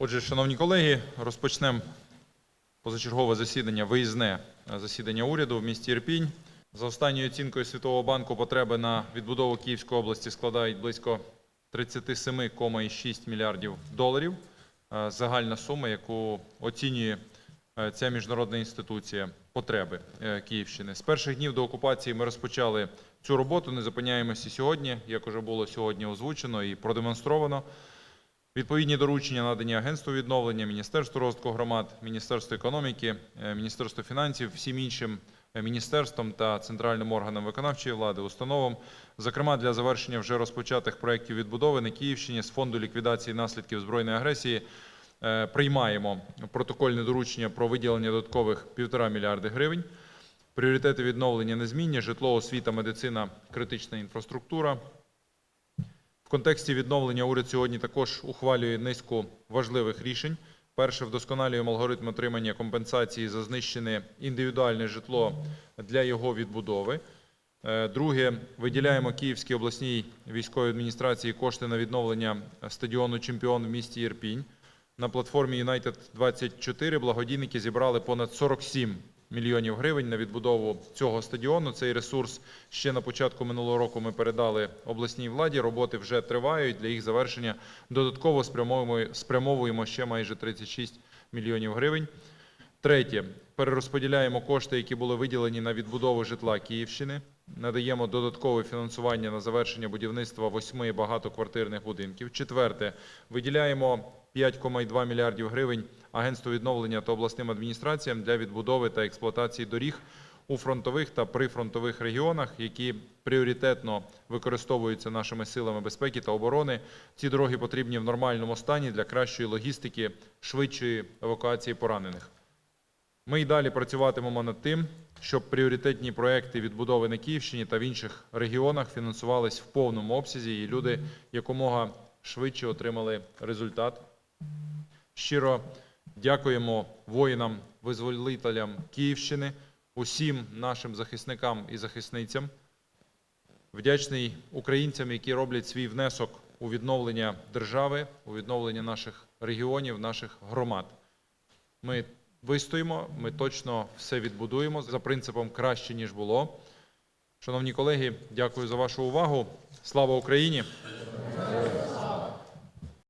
Отже, шановні колеги, розпочнемо позачергове засідання, виїзне е, засідання уряду в місті Ірпінь. За останньою оцінкою Світового банку потреби на відбудову Київської області складають близько 37,6 мільярдів доларів. Е, Загальна сума, яку оцінює е, ця міжнародна інституція потреби Київщини. З перших днів до окупації ми розпочали цю роботу. Не зупиняємося сьогодні, як уже було сьогодні озвучено і продемонстровано. Відповідні доручення надані Агентству відновлення, Міністерству розвитку громад, Міністерству економіки, е, Міністерству фінансів, всім іншим е, міністерствам та центральним органам виконавчої влади, установам, зокрема для завершення вже розпочатих проєктів відбудови на Київщині з фонду ліквідації наслідків збройної агресії. е, Приймаємо протокольне доручення про виділення додаткових півтора мільярди гривень. Пріоритети відновлення незмінні: житло, освіта, медицина, критична інфраструктура. В контексті відновлення уряд сьогодні також ухвалює низку важливих рішень. Перше, вдосконалюємо алгоритм отримання компенсації за знищене індивідуальне житло для його відбудови. Е, Друге, виділяємо Київській обласній військовій адміністрації кошти на відновлення стадіону Чемпіон в місті Ірпінь. На платформі United 24 благодійники зібрали понад 47 мільйонів гривень на відбудову цього стадіону. Цей ресурс ще на початку минулого року ми передали обласній владі. Роботи вже тривають. Для їх завершення додатково спрямовуємо, ще майже 36 мільйонів гривень. Третє, перерозподіляємо кошти, які були виділені на відбудову житла Київщини. Надаємо додаткове фінансування на завершення будівництва восьми багатоквартирних будинків. Четверте, виділяємо 5,2 мільярдів гривень Агентству відновлення та обласним адміністраціям для відбудови та експлуатації доріг у фронтових та прифронтових регіонах, які пріоритетно використовуються нашими силами безпеки та оборони. Ці дороги потрібні в нормальному стані для кращої логістики, швидшої евакуації поранених. Ми й далі працюватимемо над тим, щоб пріоритетні проекти відбудови на Київщині та в інших регіонах фінансувались в повному обсязі, і люди якомога швидше отримали результат. Щиро дякуємо воїнам, визволителям Київщини, усім нашим захисникам і захисницям. Вдячний українцям, які роблять свій внесок у відновлення держави, у відновлення наших регіонів, наших громад. Ми вистоїмо, ми точно все відбудуємо за принципом краще, ніж було. Шановні колеги, дякую за вашу увагу. Слава Україні!